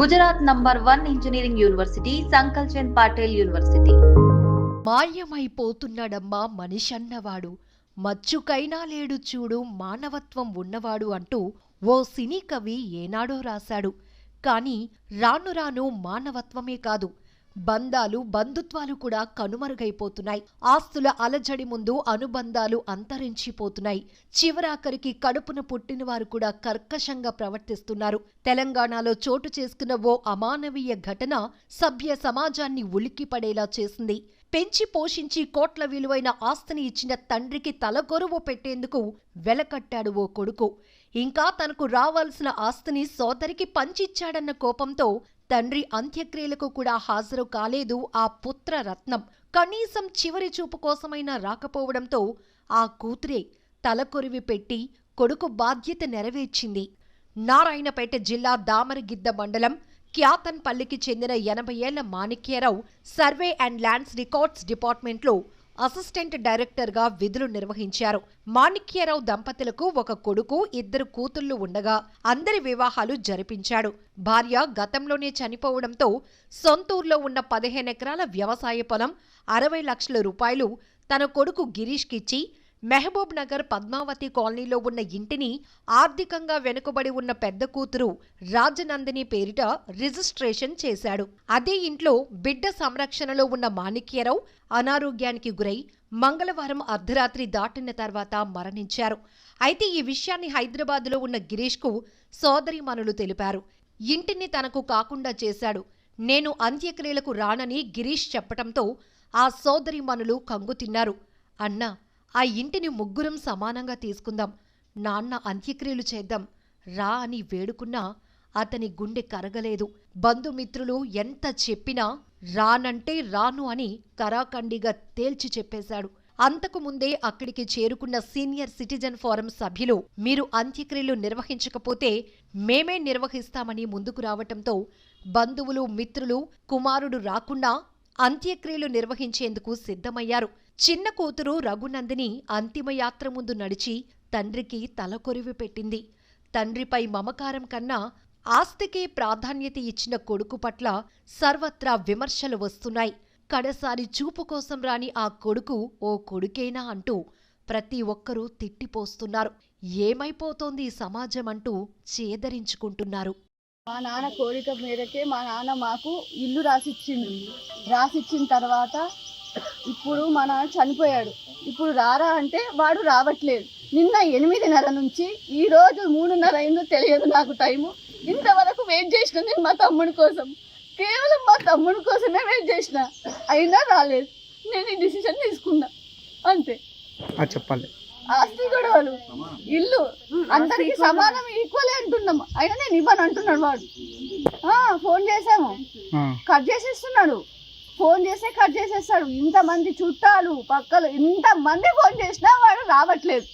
Gujarat number one engineering university Sankalchand Patel university. మాయమైపోతున్నాడమ్మా మనిషన్నవాడు. మచ్చుకైనా లేడు చూడు మానవత్వం ఉన్నవాడు అంటూ ఓ సినీ కవి ఏనాడో రాశాడు. కానీ రాను రాను మానవత్వమే కాదు బంధాలు బంధుత్వాలు కూడా కనుమరుగైపోతున్నాయి. ఆస్తుల అలజడి ముందు అనుబంధాలు అంతరించిపోతున్నాయి. చివరాఖరికి కడుపున పుట్టినవారు కూడా కర్కశంగా ప్రవర్తిస్తున్నారు. తెలంగాణలో చోటు చేసుకున్న ఓ అమానవీయ ఘటన సభ్య సమాజాన్ని ఉలిక్కిపడేలా చేసింది. పెంచి పోషించి కోట్ల విలువైన ఆస్తిని ఇచ్చిన తండ్రికి తలగొరువు పెట్టేందుకు వెలకట్టాడు ఓ కొడుకు. ఇంకా తనకు రావాల్సిన ఆస్తిని సోదరికి పంచిచ్చాడన్న కోపంతో తండ్రి అంత్యక్రియలకు కూడా హాజరు కాలేదు ఆ పుత్ర రత్నం. కనీసం చివరి చూపు కోసమైనా రాకపోవడంతో ఆ కూతురే తలకొరివి పెట్టి కొడుకు బాధ్యత నెరవేర్చింది. నారాయణపేట జిల్లా దామరగిద్ద మండలం క్యాతన్పల్లికి చెందిన ఎనభై ఏళ్ళ Manikyarao survey and lands records డిపార్ట్మెంట్లో అసిస్టెంట్ డైరెక్టర్గా విధులు నిర్వహించారు. మాణిక్యరావు దంపతులకు ఒక కొడుకు ఇద్దరు కూతుళ్ళు ఉండగా అందరి వివాహాలు జరిపించాడు. భార్య గతంలోనే చనిపోవడంతో సొంతూరులో ఉన్న పదిహేను ఎకరాల వ్యవసాయ పొలం అరవై లక్షల రూపాయలు తన కొడుకు గిరీష్కిచ్చి మెహబూబ్ నగర్ పద్మావతి కాలనీలో ఉన్న ఇంటిని ఆర్థికంగా వెనుకబడి ఉన్న పెద్ద కూతురు రాజనందిని పేరిట రిజిస్ట్రేషన్ చేశాడు. అదే ఇంట్లో బిడ్డ సంరక్షణలో ఉన్న మాణిక్యరావు అనారోగ్యానికి గురై మంగళవారం అర్ధరాత్రి దాటిన తర్వాత మరణించారు. అయితే ఈ విషయాన్ని హైదరాబాదులో ఉన్న గిరీష్కు సోదరిమణులు తెలిపారు. ఇంటిని తనకు కాకుండా చేశాడు. నేను అంత్యక్రియలకు రానని గిరీష్ చెప్పటంతో ఆ సోదరిమణులు కంగుతిన్నారు అన్నా ఆ ఇంటిని ముగ్గురం సమానంగా తీసుకుందాం. నాన్న అంత్యక్రియలు చేద్దాం. రా అని వేడుకున్నా అతని గుండె కరగలేదు. బంధుమిత్రులు ఎంత చెప్పినా రానంటే రాను అని కరాఖండిగా తేల్చి చెప్పేశాడు. అంతకు ముందే అక్కడికి చేరుకున్న సీనియర్ సిటిజన్ ఫోరం సభ్యులు మీరు అంత్యక్రియలు నిర్వహించకపోతే మేమే నిర్వహిస్తామని ముందుకు రావటంతో బంధువులు మిత్రులు కుమారుడు రాకుండా అంత్యక్రియలు నిర్వహించేందుకు సిద్ధమయ్యారు. చిన్న కూతురు రఘునందిని అంతిమయాత్ర ముందు నడిచి తండ్రికి తలకొరివి పెట్టింది. తండ్రిపై మమకారం కన్నా ఆస్తికే ప్రాధాన్యత ఇచ్చిన కొడుకు పట్ల సర్వత్రా విమర్శలు వస్తున్నాయి. కడసారి చూపు కోసం రాని ఆ కొడుకు ఓ కొడుకేనా అంటూ ప్రతి ఒక్కరూ తిట్టిపోస్తున్నారు. ఏమైపోతోంది ఈ సమాజం అంటూ చేదరించుకుంటున్నారు. మా నాన్న కోరిక మేరకే మా నాన్న మాకు ఇల్లు రాసిచ్చిండు. రాసిచ్చిన తర్వాత ఇప్పుడు మా నాన్న చనిపోయాడు. ఇప్పుడు రారా అంటే వాడు రావట్లేదు. నిన్న ఎనిమిదిన్నర నుంచి ఈ రోజు మూడున్నర అయిందో తెలియదు నాకు టైము ఇంతవరకు వెయిట్ చేసిన నేను మా తమ్ముడి కోసం. కేవలం మా తమ్ముడి కోసమే వెయిట్ చేసిన. అయినా రాలేదు. నేను ఈ డిసిషన్ తీసుకున్నా. అంతే. చెప్పండి. చెప్పాలి ఆస్తి గొడవలు. ఇల్లు. అందరికి సమానం ఈక్వల్ అంటున్నాం. అయినా నేను ఇవ్వను అంటున్నాడు వాడు. ఆ, ఫోన్ చేసాము కట్ చేసేస్తున్నాడు. ఫోన్ చేస్తే కట్ చేసేస్తాడు. ఇంతమంది చుట్టాలు పక్కలు ఇంతమంది ఫోన్ చేసినా వాడు రావట్లేదు.